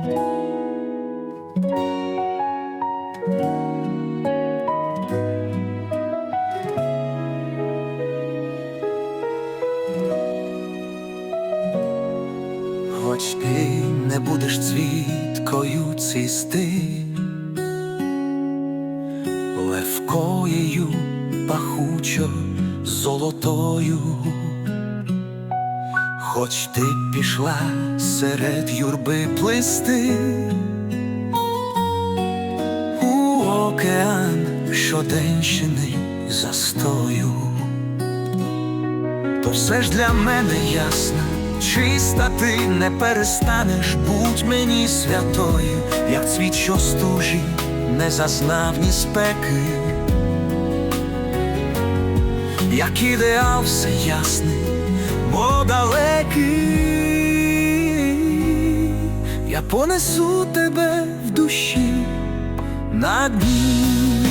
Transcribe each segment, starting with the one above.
Хоч ти не будеш цвіткою цвісти, левкоєю пахучо золотою, хоч ти пішла серед юрби плисти. У океан щоденщини застою. То все ж для мене ясно, чиста ти не перестанеш, будь мені святою, як цвіт, що стужі, не зазнав ні спеки, як ідеал все ясний, бо далекий, понесу тебе в душі на дні,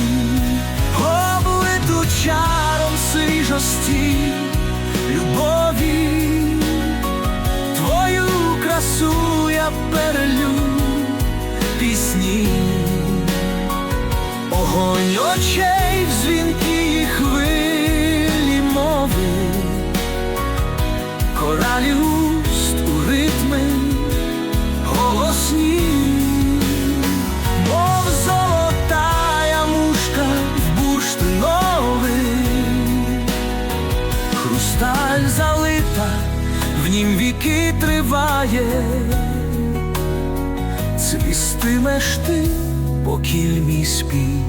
облиту чаром свіжості, любові, твою красу я перелю пісні, огонь очей в дзвінкі хвилі мови, коралі триває, цвістимеш ти, покіль мій спів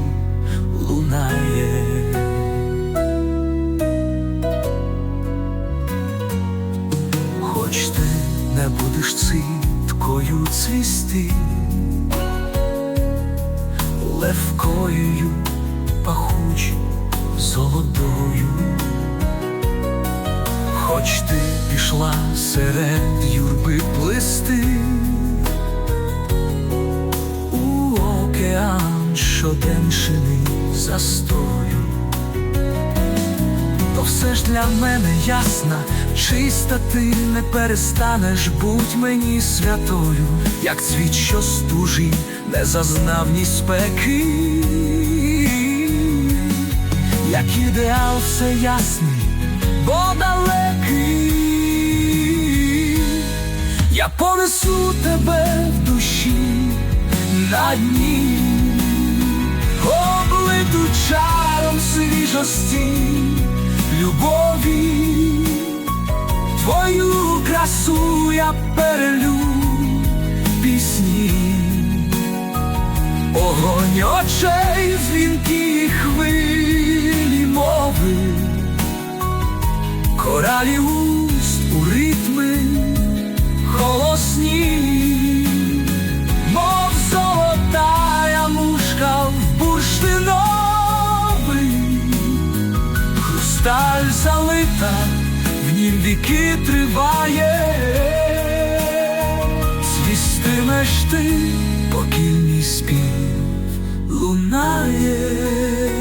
лунає. Хоч ти не будеш циткою цвісти, левкою пахучу золотою. Хоч ти пішла серед юрби плисти. У океан щоденшини застою, то все ж для мене ясна, чиста ти не перестанеш, будь мені святою, як цвіт, що стужі, не зазнав ні спеки, як ідеал все ясний я понесу тебе в душі на дні, облиту чаром свіжості, любові, твою красу я перелю пісні, огонь очей, дзвінки хвилі мови. Коралі у хрусталь залита, в нім віки триває, свістимеш ти, покільний спів лунає.